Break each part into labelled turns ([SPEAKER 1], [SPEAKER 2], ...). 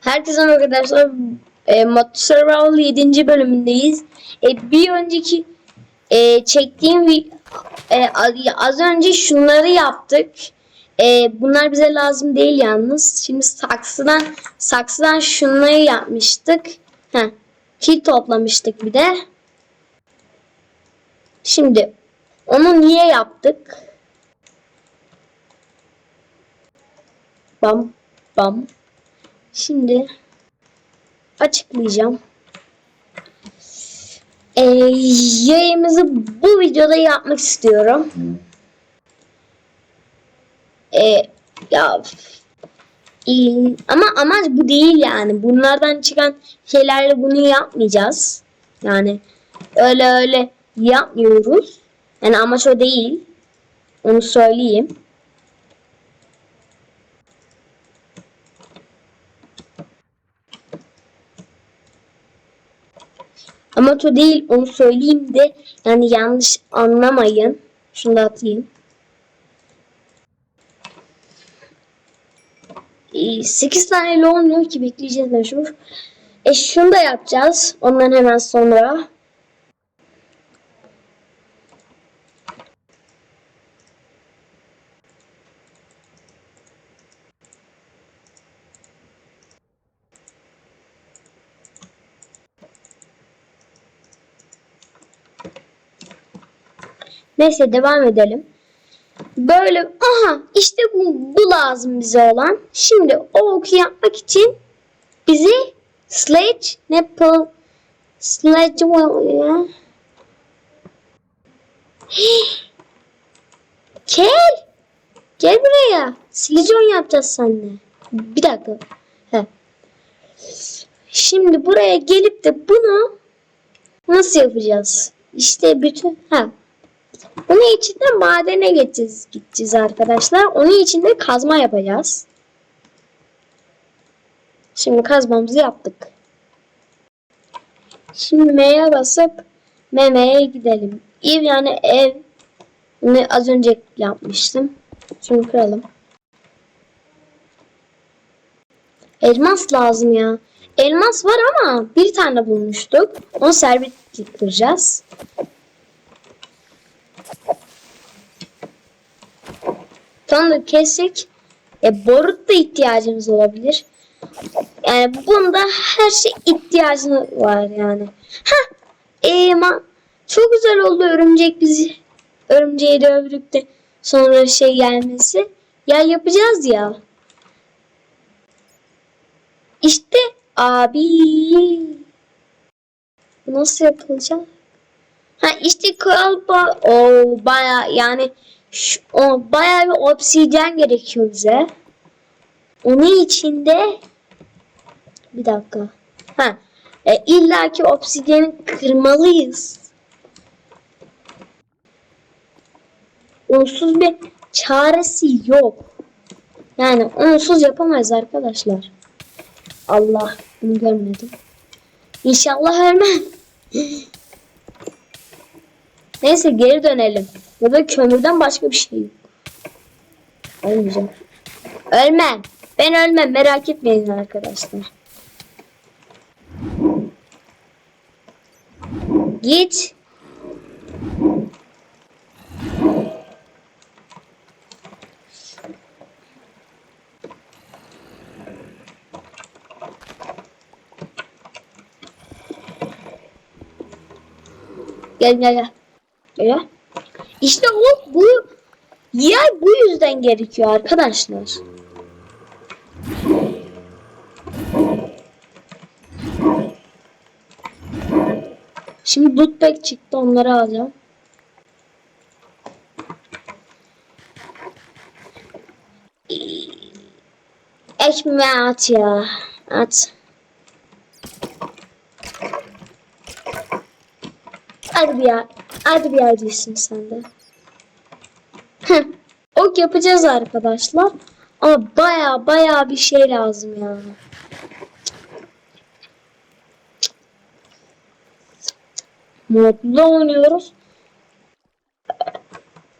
[SPEAKER 1] Herkese merhaba arkadaşlar. E, Motor Survival 7. bölümündeyiz. E, bir önceki e, çektiğim e, az önce şunları yaptık. E, bunlar bize lazım değil yalnız. Şimdi saksıdan saksıdan şunları yapmıştık. Heh, kil toplamıştık bir de. Şimdi onu niye yaptık? Bam bam. Şimdi açıklayacağım. Ee, yayımızı bu videoda yapmak istiyorum. Ee, ya ama amaç bu değil yani. Bunlardan çıkan şeylerle bunu yapmayacağız. Yani öyle öyle yapmıyoruz. Yani amaç o değil. Onu söyleyeyim. Amaç o değil onu söyleyeyim de yani yanlış anlamayın. Şunu da atayım. Ee, 8 tane olmuyor ki bekleyeceğiz mecbur. E şunu da yapacağız. Ondan hemen sonra. Neyse devam edelim. Böyle aha işte bu, bu lazım bize olan. Şimdi o oku yapmak için bizi sledge nipple sledge ya. Gel. Gel buraya. Silicon yapacağız seninle. Bir dakika. He. Şimdi buraya gelip de bunu nasıl yapacağız? İşte bütün ha onun için de madene gideceğiz, gideceğiz arkadaşlar. Onun için de kazma yapacağız. Şimdi kazmamızı yaptık. Şimdi M'ye basıp memeye gidelim. Ev yani ev. Bunu az önce yapmıştım. Şimdi kıralım. Elmas lazım ya. Elmas var ama bir tane bulmuştuk. Onu serbest kıracağız. Tanrı kesik. E, borut da ihtiyacımız olabilir. Yani bunda her şey ihtiyacımız var yani. Ha, e, çok güzel oldu örümcek bizi örümceği dövdük de sonra şey gelmesi. Ya yapacağız ya. İşte abi. Nasıl yapılacak? Ha işte kral ba o baya yani o baya bir obsidyen gerekiyor bize. Onun içinde bir dakika. Ha e, illaki obsidyeni kırmalıyız. Onsuz bir çaresi yok. Yani onsuz yapamayız arkadaşlar. Allah bunu görmedim. İnşallah ölmem. Neyse geri dönelim. Ya da kömürden başka bir şey yok. Ölmeyeceğim. Ölmem. Ben ölmem merak etmeyin arkadaşlar. Git. Gel gel gel. Gel. İşte o bu yay bu yüzden gerekiyor arkadaşlar. Şimdi loot bag çıktı onları alacağım. Ekmeği at ya. At. Hadi bir yer. Hadi bir yerdesin sen de. Heh, Ok yapacağız arkadaşlar. Ama baya baya bir şey lazım yani. Modlu oynuyoruz.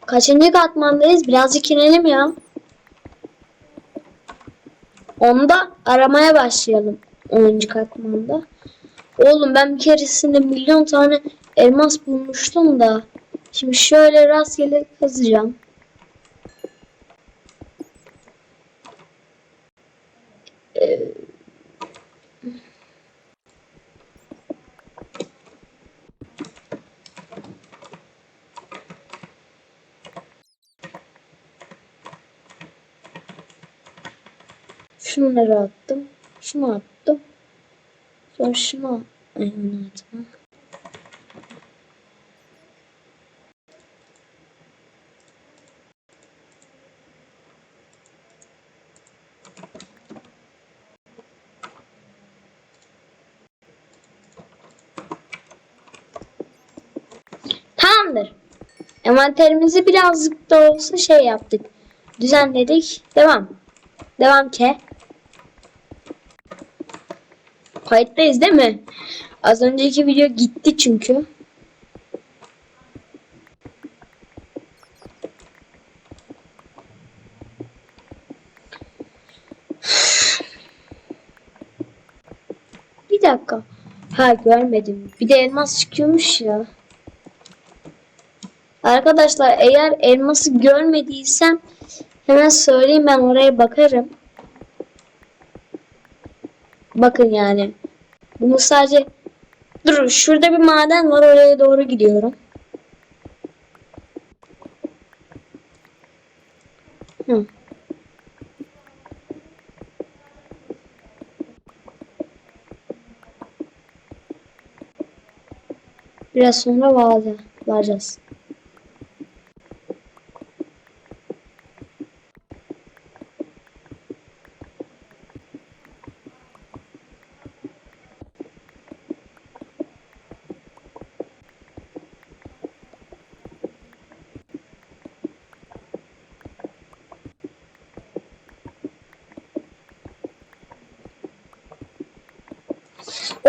[SPEAKER 1] Kaçıncı katmandayız? Birazcık inelim ya. Onda aramaya başlayalım 10. katmanda. Oğlum ben bir keresinde milyon tane elmas bulmuştum da. Şimdi şöyle rastgele kazacağım. Ee, Şunları attım. Şunu attım. Sonra şunu Ay, onu atma. Tamamdır. Envanterimizi birazcık da olsa şey yaptık. Düzenledik. Devam. Devam ke. Kayıttayız değil mi? Az önceki video gitti çünkü. Bir dakika. Ha görmedim. Bir de elmas çıkıyormuş ya. Arkadaşlar eğer elması görmediysem hemen söyleyeyim ben oraya bakarım. Bakın yani. Bunu sadece Dur şurada bir maden var oraya doğru gidiyorum. Hı. Biraz sonra varacağız.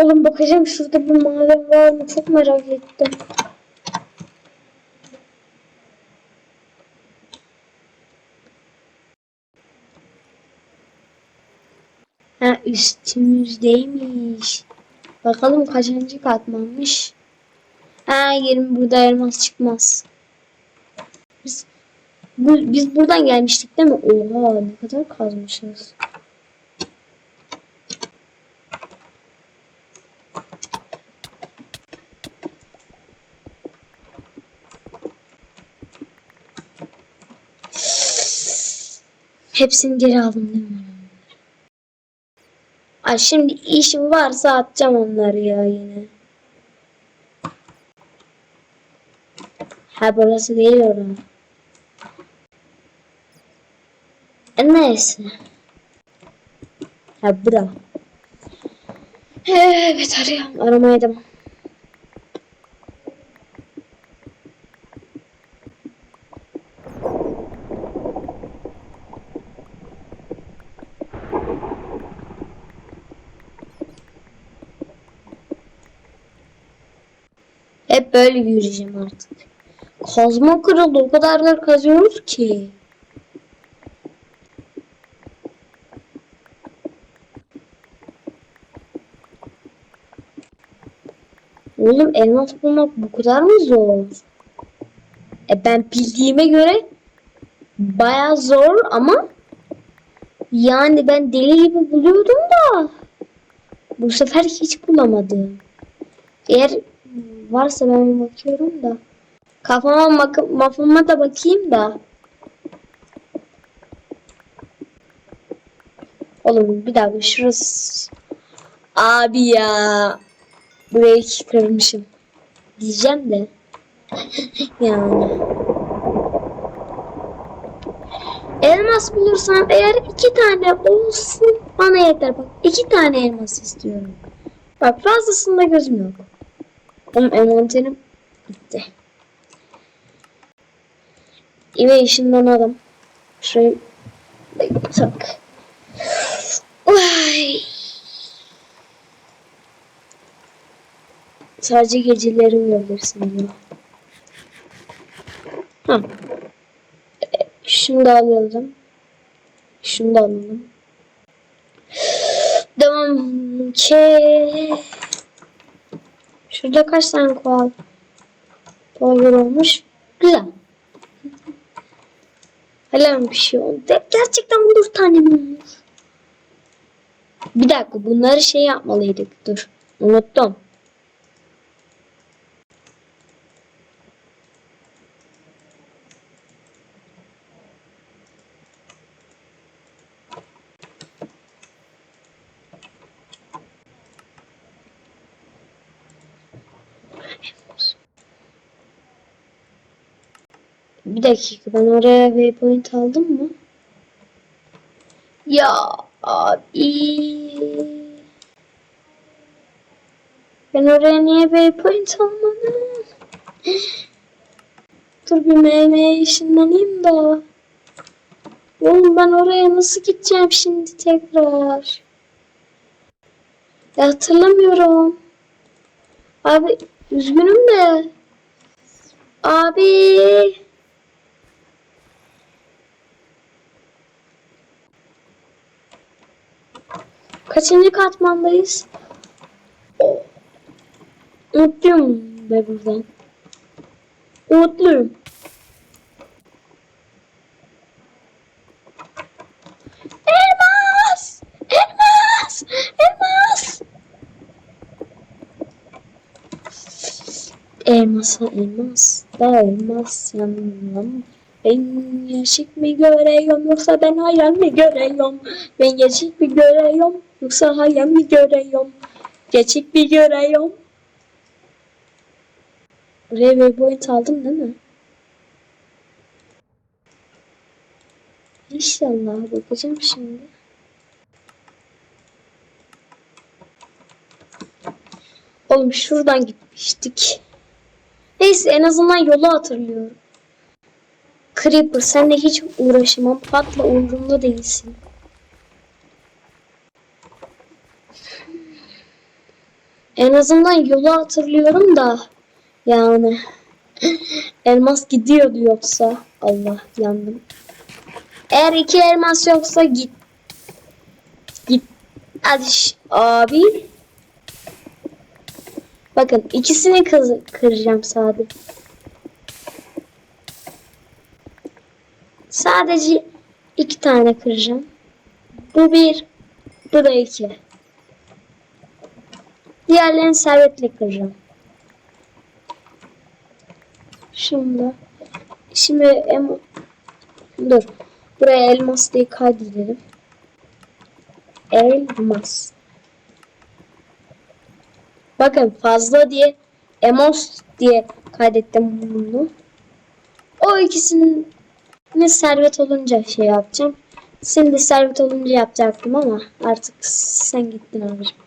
[SPEAKER 1] Oğlum bakacağım şurada bir maden var mı? Çok merak ettim. Ha üstümüzdeymiş. Bakalım kaçıncı katmanmış. Ha 20 burada elmas çıkmaz. Biz, bu, biz buradan gelmiştik değil mi? Oha ne kadar kazmışız. Hepsini geri aldım değil mi? Ay şimdi işim varsa atacağım onları ya yine. Ha burası değil orada. E, neyse. Ha bura. Evet arıyorum. Aramaya böyle yürüyeceğim artık. Kazma kırıldı. O kadarlar kazıyoruz ki. Oğlum elmas bulmak bu kadar mı zor? E ben bildiğime göre baya zor ama yani ben deli gibi buluyordum da bu sefer hiç bulamadım. Eğer varsa ben bakıyorum da. Kafama bak mafama da bakayım da. Oğlum bir dakika şurası Abi ya. Burayı kırmışım. Diyeceğim de. Yani. Elmas bulursam eğer iki tane olsun bana yeter. Bak iki tane elmas istiyorum. Bak fazlasında gözüm yok. Oğlum envanterim bitti. Eve işinden adam. Şurayı tak. Vay. Sadece geceleri uyuyabilirsin ya. Ha. Da alalım. Da alalım. Okey. Şurada kaç tane koal koal olmuş? Güzel. Hala bir şey oldu. Gerçekten 14 tane mi olmuş? Bir dakika bunları şey yapmalıydık. Dur. Unuttum. Bir dakika ben oraya waypoint aldım mı? Ya abi. Ben oraya niye waypoint almadım? Dur bir MM ışınlanayım da. Oğlum ben oraya nasıl gideceğim şimdi tekrar? Ya hatırlamıyorum. Abi üzgünüm de. Abi. Kaçıncı katmandayız? Umutluyum be buradan. Umutluyum. Elmas! Elmas! Elmas! Elmasa elmas, da elmas yanım. Ben yaşık mı görüyorum yoksa ben hayal mi görüyorum? Ben gerçek mi görüyorum yoksa hayal mi görüyorum? Gerçek mi görüyorum? Bir boyut aldım değil mi? İnşallah bakacağım şimdi. Oğlum şuradan gitmiştik. Neyse en azından yolu hatırlıyorum. Creeper senle hiç uğraşamam. Patla umurumda değilsin. En azından yolu hatırlıyorum da yani elmas gidiyordu yoksa Allah yandım. Eğer iki elmas yoksa git. Git. Hadi abi. Bakın ikisini kız kıracağım sadece. Sadece iki tane kıracağım. Bu bir, bu da iki. Diğerlerini servetle kıracağım. Şimdi, şimdi em, dur. Buraya elmas diye kaydedelim. Elmas. Bakın fazla diye emos diye kaydettim bunu. O ikisinin ne servet olunca şey yapacağım. Seni de servet olunca yapacaktım ama artık sen gittin abicim.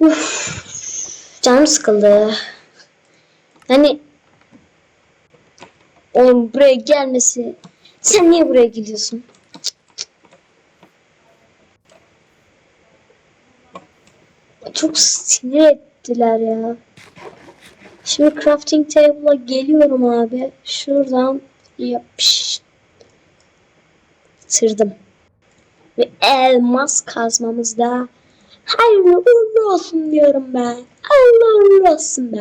[SPEAKER 1] Uf, canım sıkıldı. Hani oğlum buraya gelmesi sen niye buraya gidiyorsun? Çok sinir ettiler ya. Şimdi crafting table'a geliyorum abi. Şuradan yapıştırdım. Ve elmas kazmamızda hayırlı uğurlu olsun diyorum ben. Hayırlı uğurlu olsun be.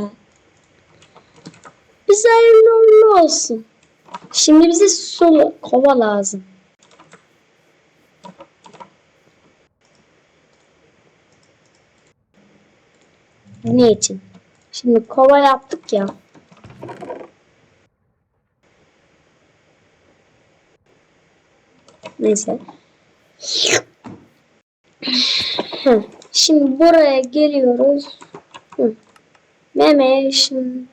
[SPEAKER 1] Bize hayırlı uğurlu olsun. Şimdi bize su kova lazım. Ne için? Şimdi kova yaptık ya. Neyse. Şimdi buraya geliyoruz. Hı. Meme ışın.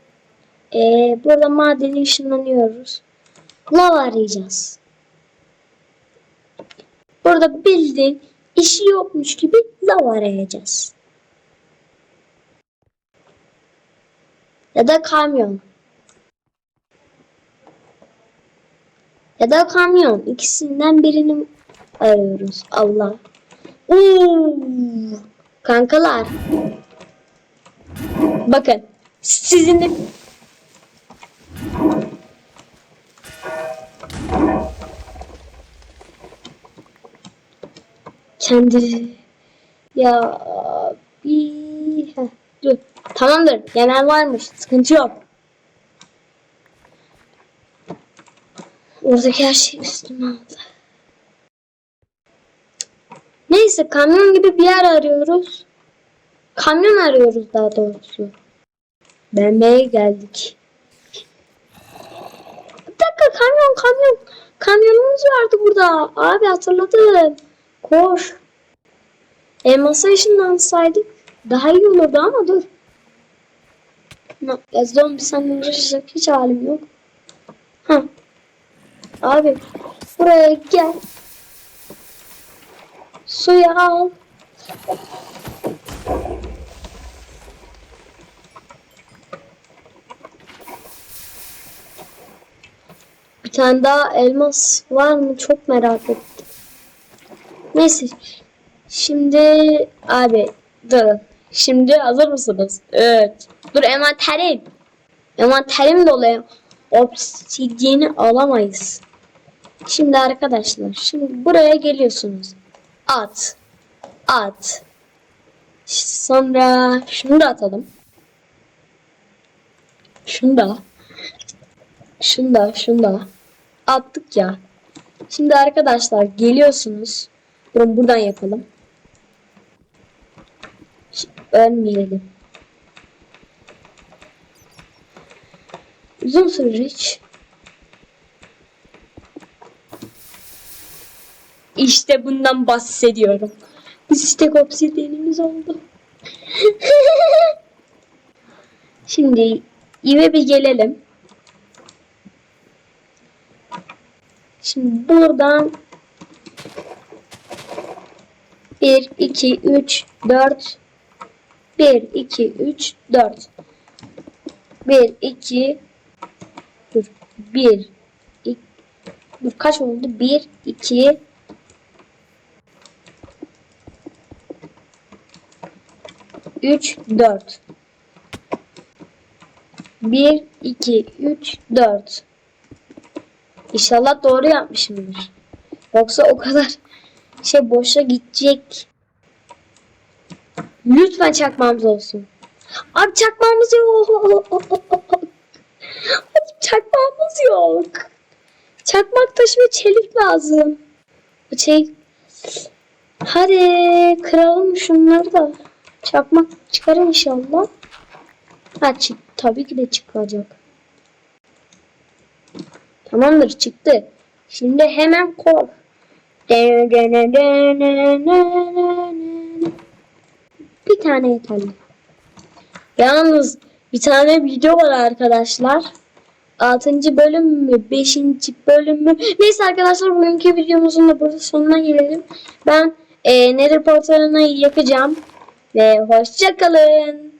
[SPEAKER 1] Ee, burada madeni ışınlanıyoruz. Lav arayacağız. Burada bildiğin işi yokmuş gibi lav arayacağız. Ya da kamyon. Ya da kamyon. İkisinden birini arıyoruz. Allah. Oo! Kankalar. Bakın. Sizin de kendi Ya dur. Tamamdır. Genel varmış. Sıkıntı yok. Oradaki her şey üstüme aldı. Neyse kamyon gibi bir yer arıyoruz. Kamyon arıyoruz daha doğrusu. Beğenmeye geldik. Bir dakika kamyon kamyon. Kamyonumuz vardı burada. Abi hatırladım. Koş. E masa ışınlansaydık daha iyi olurdu ama dur. No, ya zombi senden uğraşacak hiç halim yok. Ha. Abi buraya gel. Suyu al. Bir tane daha elmas var mı? Çok merak ettim. Neyse. Şimdi abi durun. Şimdi hazır mısınız? Evet. Dur envanterim. Envanterim dolu. Obsidyeni alamayız. Şimdi arkadaşlar. Şimdi buraya geliyorsunuz. At. At. Sonra şunu da atalım. Şunu da. Şunu da, şunu da. Attık ya. Şimdi arkadaşlar geliyorsunuz. Durun buradan yapalım. Ş- Ölmeyelim. Uzun sürer hiç. İşte bundan bahsediyorum. Biz işte obsidyenimiz oldu. Şimdi eve bir gelelim. Şimdi buradan 1, 2, 3, 4 1, 2, 3, 4 1, 2 Dur 1 2, Dur kaç oldu? 1, 2 3, 4 1, 2, 3, 4 İnşallah doğru yapmışımdır. Yoksa o kadar şey boşa gidecek. Lütfen çakmamız olsun. Abi çakmamız yok. Abi çakmamız yok. Çakmak taşı ve çelik lazım. Şey Hadi kıralım şunları da. Çakmak çıkar inşallah. Ha çık tabii ki de çıkacak. Tamamdır çıktı. Şimdi hemen koy. Bir tane yeterli. Yalnız bir tane video var arkadaşlar. 6. bölüm mü? 5. bölüm mü? Neyse arkadaşlar bugünkü videomuzun da burada sonuna gelelim. Ben e, Nether portalını yakacağım. Ve hoşçakalın.